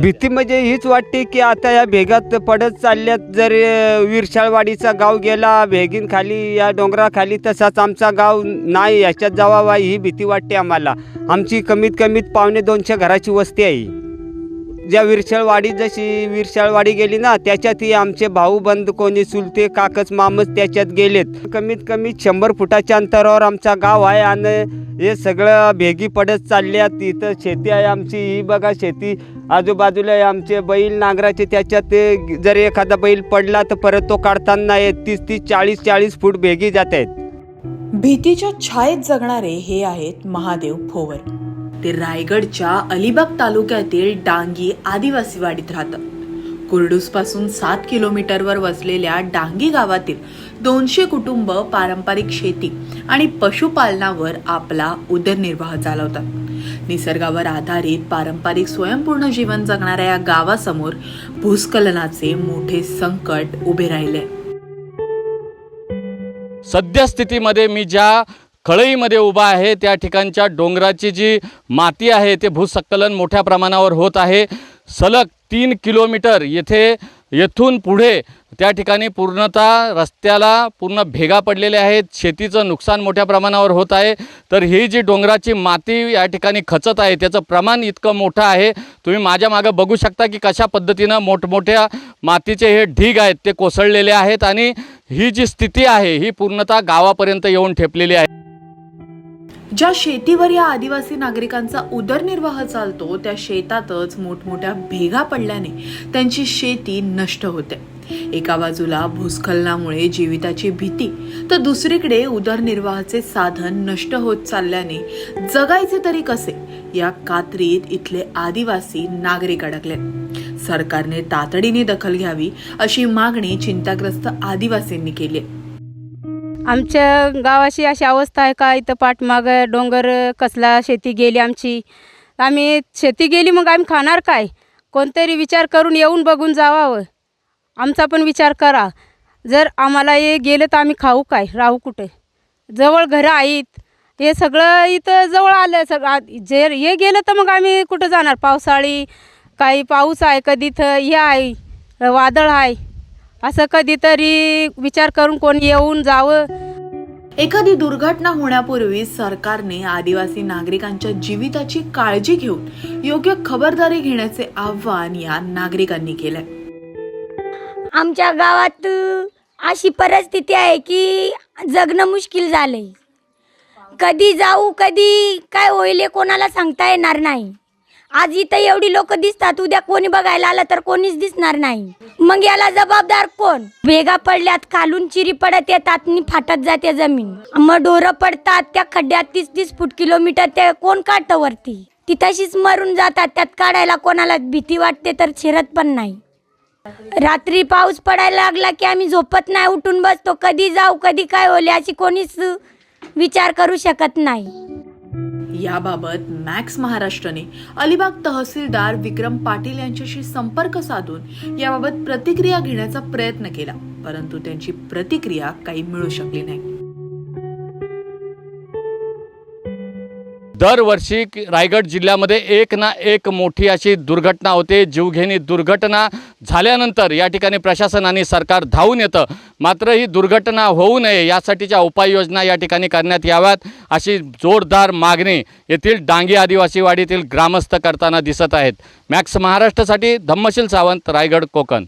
भीती म्हणजे हीच वाटते की आता या भेगात पडत चालल्यात. जर विरशाळवाडीचा गाव गेला भेगीन खाली या डोंगराखाली तसाच आमचा गाव नाही याच्यात जावा ही भीती वाटते आम्हाला. आमची कमीत कमीत पावणे दोनशे घराची वस्ती आहे ज्या विरशाळवाडी जशी विरशाळवाडी गेली ना त्याच्यातही आमचे भाऊ बंद कोणी चुलते काकच मामच त्याच्यात गेलेत. कमीत कमी शंभर फुटाच्या अंतरावर आमचा गाव आहे आणि हे सगळं भेगी पडत चालल्यात इथं शेती आहे आमची. ही बघा शेती. आजूबाजूला आहे आमचे बैल नांगराचे त्याच्यात ते जर एखादा बैल पडला तर परत तो काढताना येत तीस तीस चाळीस चाळीस फूट भेगी जात आहेत. भीतीच्या छायेत जगणारे हे आहेत महादेव फोवर. ते रायगडच्या अलिबाग तालुक्यातील डांगी आदिवासी वाडीत राहतात कुर्डूसपासून सात किलोमीटरवर वसलेल्या डांगी गावातील दोनशे कुटुंब पारंपरिक शेती आणि पशुपालनावर आपला उदरनिर्वाह चालवतात. निसर्गावर आधारित पारंपरिक स्वयंपूर्ण जीवन जगणाऱ्या या गावासमोर भूस्खलनाचे मोठे संकट उभे राहिले. सद्यस्थितीमध्ये मी ज्या कळईमध्ये उभा आहे. त्या ठिकाणच्या डोंगराची जी माती आहे ते भूस्खलन मोठ्या प्रमाणावर होत आहे. सलग तीन किलोमीटर येथे येथून पुढे त्या ठिकाणी पूर्णतः रस्त्याला पूर्ण भेगा पडलेल्या आहेत. शेतीचं नुकसान मोठ्या प्रमाणावर होत आहे. तर ही जी डोंगराची माती या ठिकाणी खचत आहे त्याचं प्रमाण इतकं मोठं आहे. तुम्ही माझ्या मागं बघू शकता की कशा पद्धतीनं मोठमोठ्या मातीचे हे ढीग आहेत ते कोसळलेले आहेत आणि ही जी स्थिती आहे ही पूर्णतः गावापर्यंत येऊन ठेपलेली आहे. ज्या शेतीवर या आदिवासी नागरिकांचा उदरनिर्वाह चालतो त्या शेतातच मोठमोठ्या भेगा पडल्याने त्यांची शेती नष्ट होते. एका बाजूला भूस्खलनामुळे जीविताची भीती तर दुसरीकडे उदरनिर्वाहाचे साधन नष्ट होत चालल्याने जगायचे तरी कसे या कात्रीत इथले आदिवासी नागरिक अडकले. सरकारने तातडीने दखल घ्यावी अशी मागणी चिंताग्रस्त आदिवासींनी केली आहे. आमच्या गावाची अशी अवस्था आहे का? इथं पाठमाग डोंगर कसला शेती गेली आमची. आम्ही शेती गेली मग आम्ही खाणार काय? कोणतरी विचार करून येऊन बघून जावावं. आमचा पण विचार करा. जर आम्हाला हे गेलं तर आम्ही खाऊ काय? राहू कुठे? जवळ घरं आहेत. हे सगळं इथं जवळ आलं. सगळं जे हे गेलं तर मग आम्ही कुठं जाणार? पावसाळी काही पाऊस आहे कधी? तर हे आहे. वादळ आहे. असं कधीतरी विचार करून कोणी येऊन जावं. एखादी दुर्घटना होण्यापूर्वी सरकारने आदिवासी नागरिकांच्या जीविताची काळजी घेऊन योग्य खबरदारी घेण्याचे आव्हान या नागरिकांनी केलंय. आमच्या गावात अशी परिस्थिती आहे की जगणं मुश्किल झालंय. कधी जाऊ कधी काय होईल कोणाला सांगता येणार नाही. आज इथं एवढी लोक दिसतात उद्या कोणी बघायला आलं तर कोणीच दिसणार नाही. मग याला जबाबदार कोण? भेगा पडल्यात खालून चिरी पडत येतात आणि फाटत जाते जमीन. मग ढोरं पडतात त्या खड्ड्यात तीस तीस फूट किलोमीटर ते कोण काढतं वरती? ती तशीच मरून जातात त्यात काढायला कोणाला भीती वाटते तर शिरत पण नाही. रात्री पाऊस पडायला लागला की आम्ही झोपत नाही उठून बसतो. कधी जाऊ कधी काय होले अशी कोणीच विचार करू शकत नाही. याबाबत मॅक्स महाराष्ट्रने अलिबाग तहसीलदार विक्रम पाटील यांच्याशी संपर्क साधून याबाबत प्रतिक्रिया घेण्याचा प्रयत्न केला परंतु त्यांची प्रतिक्रिया काही मिळू शकली नाही. दरवर्षी रायगड जिल्ह्यामध्ये एक ना एक मोठी अशी दुर्घटना होते. जीवघेणी दुर्घटना झाल्यानंतर या ठिकाणी प्रशासन आणि सरकार धावून येतं. मात्र ही दुर्घटना होऊ नये यासाठीच्या उपाययोजना या ठिकाणी करण्यात याव्यात अशी जोरदार मागणी येथील डांगी आदिवासीवाडीतील ग्रामस्थ करताना दिसत आहेत. मॅक्स महाराष्ट्रासाठी धम्मशील सावंत रायगड कोकण.